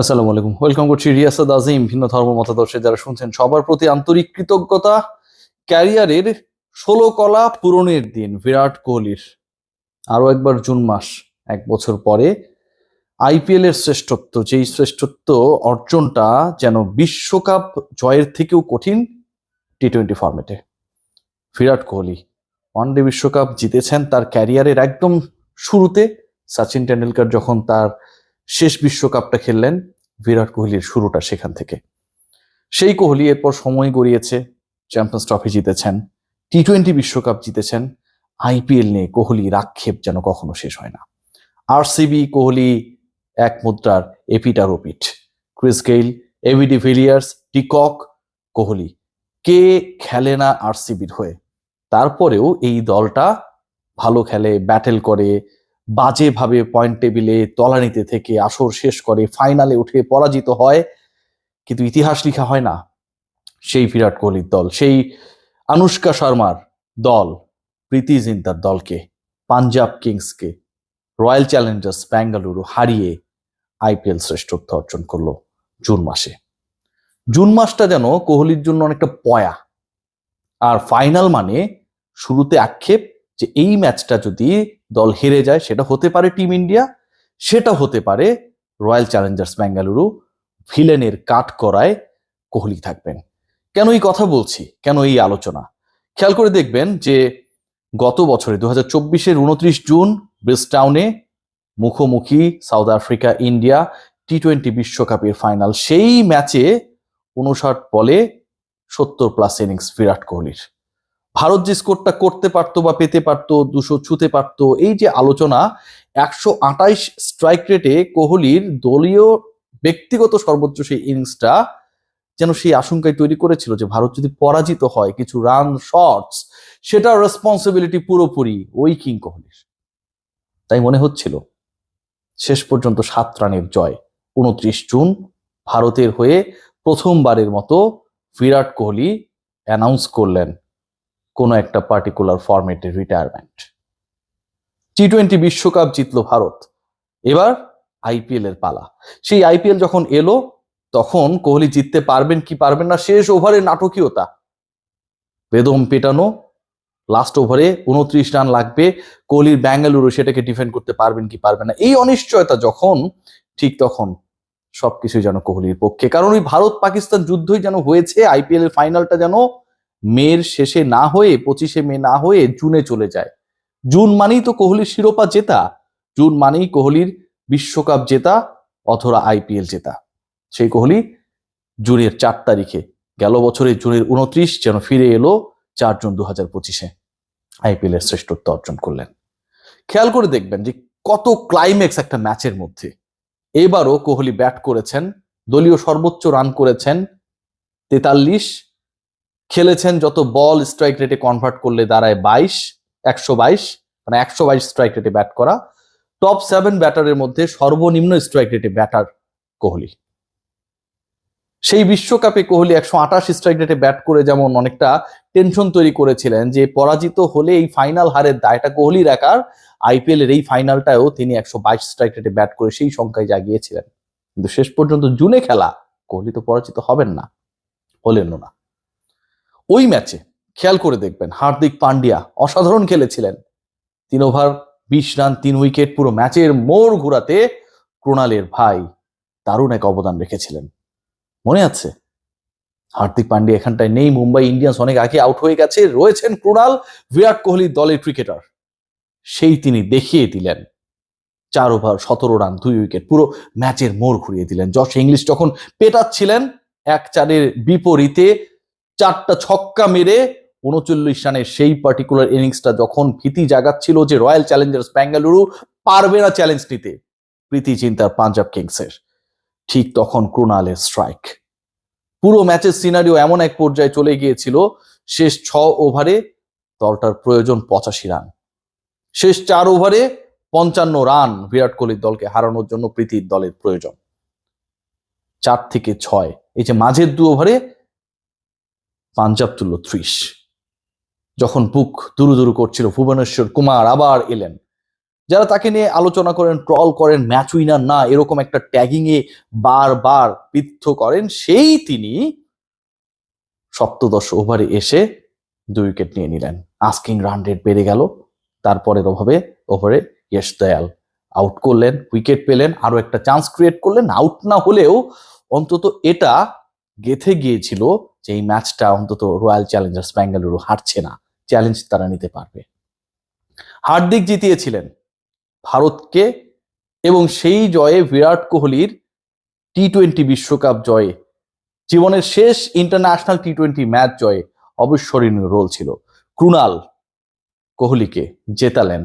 আসসালামু আলাইকুম। ওয়েলকাম করছি রিয়াসাদ আজিম, ভিন্ন ধর্ম মতাদর্শে। যারা শুনছেন, সবার প্রতি আন্তরিক কৃতজ্ঞতা। ক্যারিয়ারের ষোলো কলা পূরণের দিন, বিরাট কোহলির। আরও একবার জুন মাস, এক বছর পরে আইপিএল এর শ্রেষ্ঠত্ব। যেই শ্রেষ্ঠত্ব অর্জনটা যেন বিশ্বকাপ জয়ের থেকেও কঠিন টি টোয়েন্টি ফর্মেটে বিরাট কোহলি ওয়ানডে বিশ্বকাপ জিতেছেন তার ক্যারিয়ারের একদম শুরুতে। সচিন টেন্ডুলকার যখন তার শেষ বিশ্বকাপটা খেললেন বিরাট কোহলির শুরুটা সেখান থেকে। সেই কোহলি এরপর সময় গড়িয়েছে চ্যাম্পিয়ন্স ট্রফি জিতেছেন টি টোয়েন্টি বিশ্বকাপ জিতেছেন আইপিএল নিয়ে কোহলির আক্ষেপ যেন কখনো শেষ হয় না। আরসিবি কোহলি এক মুদ্রার এপিটার ওপিট Chris Gayle AB de Villiers Tikak Kohli. কে খেলে না আরসিবির হয়ে? তারপরেও এই দলটা ভালো খেলে ব্যাটেল করে বাজেভাবে পয়েন্ট টেবিলে তলানিতে থেকে আসর শেষ করে ফাইনালে উঠে পরাজিত হয়। কিন্তু ইতিহাস লেখা হয় না। সেই বিরাট কোহলির দল, সেই আনুষ্কা শর্মার দল, প্রীতি জিন্তার দলকে, পাঞ্জাব কিংসকে, রয়্যাল চ্যালেঞ্জার্স ব্যাঙ্গালুরু হারিয়ে আইপিএল শ্রেষ্ঠত্ব অর্জন করল জুন মাসে। জুন মাসটা যেন কোহলির জন্য অনেকটা পয়া। আর ফাইনাল মানে শুরুতে আক্ষেপ যে এই ম্যাচটা যদি দল হেরে যায়, সেটা হতে পারে টিম ইন্ডিয়া, সেটা হতে পারে রয়্যাল চ্যালেঞ্জার্স বেঙ্গালুরু ভিলেনের কাট করায় কোহলি থাকবেন। কেন এই কথা বলছি? কেন এই আলোচনা? খেয়াল করে দেখবেন যে গত বছরে দু হাজার চব্বিশের উনত্রিশ জুন ব্রিস্টাউনে মুখোমুখি South Africa, India T twenty বিশ্বকাপের ফাইনাল, সেই ম্যাচে উনষাট বলে সত্তর প্লাস ইনিংস বিরাট কোহলির। ভারত যে স্কোরটা করতে পারতো বা পেতে পারতো, দুশো ছুতে পারতো, এই যে আলোচনা, একশো আঠাইশ স্ট্রাইক রেটে কোহলির দলীয় ব্যক্তিগত সর্বোচ্চ সেই ইনিংসটা যেন সেই আশঙ্কায় তৈরি করেছিল যে ভারত যদি পরাজিত হয়, কিছু রান শর্টস সেটার রেসপন্সিবিলিটি পুরোপুরি ওই কিং কোহলির। তাই মনে হচ্ছিল, শেষ পর্যন্ত সাত রানের জয়, উনত্রিশ জুন, ভারতের হয়ে প্রথমবারের মতো বিরাট কোহলি অ্যানাউন্স করলেন কোনো একটা পার্টিকুলার ফরম্যাটের রিটায়ারমেন্ট টি টোয়েন্টি বিশ্বকাপ জিতলো ভারত। এবার আইপিএল এর পালা। সেই আইপিএল যখন এলো, তখন কোহলি জিততে পারবেন কি পারবেন না, শেষ ওভারে নাটকীয়তা। বেদম পেটানো লাস্ট ওভারে উনত্রিশ রান লাগবে, কোহলির ব্যাঙ্গালুরু সেটাকে ডিফেন্ড করতে পারবেন কি পারবেন না। এই অনিশ্চয়তা যখন, ঠিক তখন সবকিছু যেন কোহলির পক্ষে। কারণ ওই ভারত পাকিস্তান যুদ্ধই যেন হয়েছে আইপিএল এর ফাইনালটা যেন মের শেষে না হয়ে, পঁচিশে মে না হয়ে জুনে চলে যায়। জুন মানেই তো কোহলির শিরোপা জেতা। জুন মানেই কোহলির বিশ্বকাপ জেতা অথবা আইপিএল জেতা। সেই কোহলি জুনের চার তারিখে, গেল বছরে জুনের উনত্রিশ যেন ফিরে এলো চার জুন দু হাজার পঁচিশে। আইপিএল এর শ্রেষ্ঠত্ব অর্জন করলেন। খেয়াল করে দেখবেন যে কত ক্লাইম্যাক্স একটা ম্যাচের মধ্যে। এবারও কোহলি ব্যাট করেছেন, দলীয় সর্বোচ্চ রান করেছেন তেতাল্লিশ খেলেছেন, যত বল স্ট্রাইক রেটে কনভার্ট করলে দাঁড়ায় বাইশ, একশো বাইশ মানে একশো বাইশ স্ট্রাইক রেটে ব্যাট করা। টপ সেভেন ব্যাটারের মধ্যে সর্বনিম্ন স্ট্রাইক রেটে ব্যাটার কোহলি। সেই বিশ্বকাপে কোহলি একশো আঠাশ স্ট্রাইক রেটে ব্যাট করে যেমন অনেকটা টেনশন তৈরি করেছিলেন যে পরাজিত হলে এই ফাইনাল হারের দায়টা কোহলির একার। আইপিএল এর এই ফাইনালটাও তিনি একশো বাইশ স্ট্রাইক রেটে ব্যাট করে সেই সংখ্যায় জাগিয়েছিলেন। কিন্তু শেষ পর্যন্ত জুনে খেলা কোহলি তো পরাজিত হবেন না হলেন না। ওই ম্যাচে খেয়াল করে দেখবেন হার্দিক পান্ডিয়া অসাধারণ খেলেছিলেন। তিন ওভার, বিশ রান, তিন উইকেট, পুরো ম্যাচের মোড় ঘুরাতে ক্রোনালের ভাই দারুণ এক অবদান রেখেছিলেন। মনে আছে? হার্দিক পান্ডিয়া এখানটায় নেই, মুম্বাই ইন্ডিয়ান্স অনেক আগে আউট হয়ে গেছে, রয়েছেন ক্রোনাল বিরাট কোহলির দলের ক্রিকেটার। সেই তিনি দেখিয়ে দিলেন। চার ওভার, সতেরো রান, দুই উইকেট, পুরো ম্যাচের মোড় ঘুরিয়ে দিলেন। জশ ইংলিশ যখন পেটাচ্ছিলেন, এক চারের বিপরীতে চারটা ছক্কা মেরে উনচল্লিশ রানের সেই পার্টিকুলার ইনিংসটা যখন ভীতি জাগাচ্ছিল যে রয়্যাল চ্যালেঞ্জার্স ব্যাঙ্গালুরু পারবে না চ্যালেঞ্জ নিতে, প্রীতি চিন্তার পাঞ্জাব কিংসের ঠিক তখন ক্রোনালের স্ট্রাইক পুরো ম্যাচের সিনারিও এমন এক পর্যায়ে চলে গিয়েছিল, শেষ ছ ওভারে দলটার প্রয়োজন পঁচাশি রান। শেষ চার ওভারে পঞ্চান্ন রান বিরাট কোহলির দলকে হারানোর জন্য প্রীতির দলের প্রয়োজন। চার থেকে ছয়, এই যে মাঝের দু ওভারে পাঞ্জাব তুলল ত্রিশ। যখন বুক দুরু দুরু করছিল, ভুবনেশ্বর কুমার আবার এলেন। যারা তাকে নিয়ে আলোচনা করেন, ট্রল করেন, ম্যাচ উইনার না, এরকম একটা ট্যাগিং এ বারবার বিদ্ধ করেন, সেই তিনি সপ্তদশ ওভারে এসে দুই উইকেট নিয়ে নিলেন। আস্কিং রান রেট বেড়ে গেল। তারপরের ওভাবে, ওভারে ইয়েশ দয়াল আউট করলেন, উইকেট পেলেন আরও একটা চান্স ক্রিয়েট করলেন। আউট না হলেও অন্তত এটা গেথে গিয়েছিল যে এই ম্যাচটা অন্তত রয়্যাল চ্যালেঞ্জার্স ব্যাঙ্গালুরু হারছে না, চ্যালেঞ্জ তারা নিতে পারবে। হার্দিক জিতিয়েছিলেন ভারতকে এবং সেই জয়ে বিরাট কোহলির টি টোয়েন্টি বিশ্বকাপ জয়ে, জীবনের শেষ ইন্টারন্যাশনাল টি টোয়েন্টি ম্যাচ জয়ে অবিস্মরণীয় রোল ছিল। ক্রুনাল কোহলিকে জেতালেন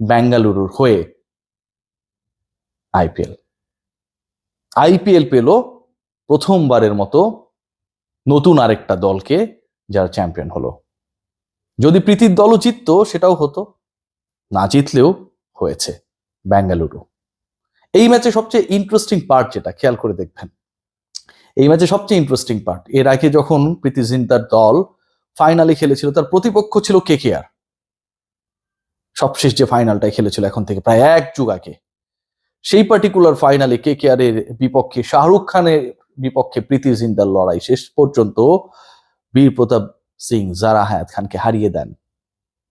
বেঙ্গালুরুর হয়ে আইপিএল। আইপিএল পেল প্রথমবারের মতো নতুন আরেকটা দলকে যারা চ্যাম্পিয়ন হলো। যদি প্রীতির দলও জিততো, সেটাও হতো। না জিতলেও হয়েছে বেঙ্গালুরু এই ম্যাচে সবচেয়ে ইন্টারেস্টিং পার্ট যেটা, খেয়াল করে দেখবেন। এই ম্যাচে সবচেয়ে ইন্টারেস্টিং পার্ট এর আগে যখন প্রীতি জিন্তার দল ফাইনালে খেলেছিল, তার প্রতিপক্ষ ছিল কেকেআর সবশেষ যে ফাইনালটাই খেলেছিল এখন থেকে প্রায় এক যুগ আগে। সেই পার্টিকুলার ফাইনালে কেকেআর এর বিপক্ষে শাহরুখ খানের বিপক্ষে প্রীতি জিন্দার লড়াই শেষ পর্যন্ত বীর প্রতাপ সিং জারা হায়াত খানকে হারিয়ে দেন।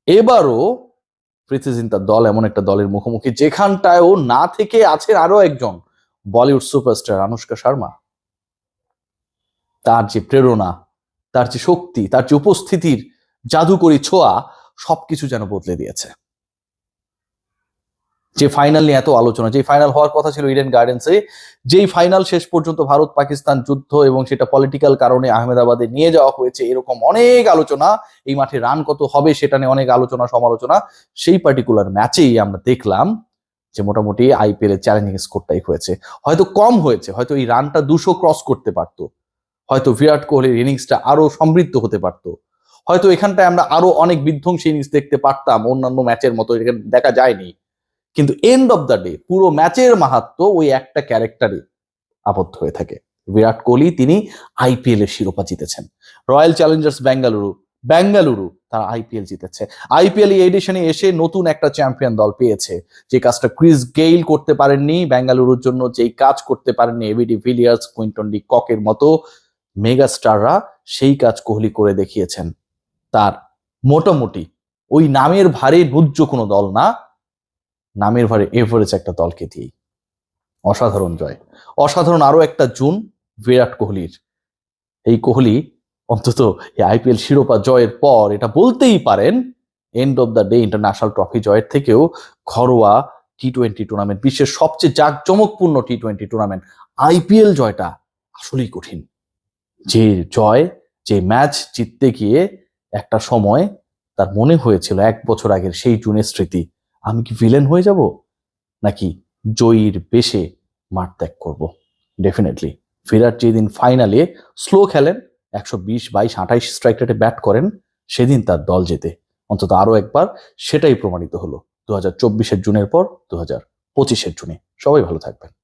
এবারও প্রীতি জিন্তার দল এমন একটা দলের মুখোমুখি যেখানটায় ও না থেকে আছেন আরও একজন বলিউড সুপারস্টার আনুষ্কা শর্মা। তার যে প্রেরণা, তার যে শক্তি, তার যে উপস্থিতির জাদুকরী ছোঁয়া সবকিছু যেন বদলে দিয়েছে। যে ফাইনাল নিয়ে এত আলোচনা, যে ফাইনাল হওয়ার কথা ছিল ইডেন গার্ডেন্সে যেই ফাইনাল শেষ পর্যন্ত ভারত পাকিস্তান যুদ্ধ এবং সেটা পলিটিক্যাল কারণে আহমেদাবাদে নিয়ে যাওয়া হয়েছে, এরকম অনেক আলোচনা, এই মাঠে রান কত হবে সেটা নিয়ে অনেক আলোচনা, সমালোচনা, সেই পার্টিকুলার ম্যাচেই আমরা দেখলাম যে মোটামুটি আইপিএল এর চ্যালেঞ্জিং স্কোরটাই হয়েছে। হয়তো কম হয়েছে, হয়তো এই রানটা দুশো ক্রস করতে পারতো, হয়তো বিরাট কোহলির ইনিংসটা আরও সমৃদ্ধ হতে পারতো, হয়তো এখানটায় আমরা আরও অনেক বিধ্বংসী ইনিংস দেখতে পারতাম, অন্যান্য ম্যাচের মতো দেখা যায়নি। কিন্তু এন্ড অফ দ্য ডে পুরো ম্যাচের মাহাত্ম ওই একটা ক্যারেক্টারে আবদ্ধ হয়ে থাকে। বিরাট কোহলি তিনি আইপিএল এর শিরোপা জিতেছেন। রয়্যাল চ্যালেঞ্জার্স বেঙ্গালুরু বেঙ্গালুরু তারা আইপিএল জিতেছে। আইপিএল এই এডিশনে এসে নতুন একটা চ্যাম্পিয়ন দল পেয়েছে। যে কাজটা ক্রিস গেইল করতে পারেননি বেঙ্গালুরুর জন্য যেই কাজ করতে পারেননি A B D Villiers Quinton de ককের মতো মেগা স্টাররা সেই কাজ কোহলি করে দেখিয়েছেন। তার মোটামুটি ওই নামের ভারে নুজ্জ কোনো দল না। নামের ভারে এভারেজ একটা দলকে দিয়েই। অসাধারণ জয়। অসাধারণ আরও একটা জুন বিরাট কোহলির। এই কোহলি অন্তত এই আইপিএল শিরোপা জয়ের পর এটা বলতেই পারেন end of the day international trophy জয়ের থেকেও ঘরোয়া টি টোয়েন্টি টুর্নামেন্ট বিশ্বের সবচেয়ে জাঁকজমকপূর্ণ টি টোয়েন্টি টুর্নামেন্ট আইপিএল জয়টা আসলেই কঠিন। যে জয়, যে ম্যাচ জিততে গিয়ে একটা সময় তার মনে হয়েছিল এক বছর আগের সেই জুনের স্মৃতি। আমি কি ভিলেন হয়ে যাব? নাকি জয়ীর বেশে মাঠ ত্যাগ করব? ডেফিনেটলি ফিরার যেদিন ফাইনালে স্লো খেলেন, একশো বিশ বাইশ আঠাইশ স্ট্রাইক রেটে ব্যাট করেন, সেদিন তার দল জেতে। অন্তত আরও একবার সেটাই প্রমাণিত হলো। দু হাজার চব্বিশের জুনের পর দু হাজার পঁচিশের জুনে। সবাই ভালো থাকবেন।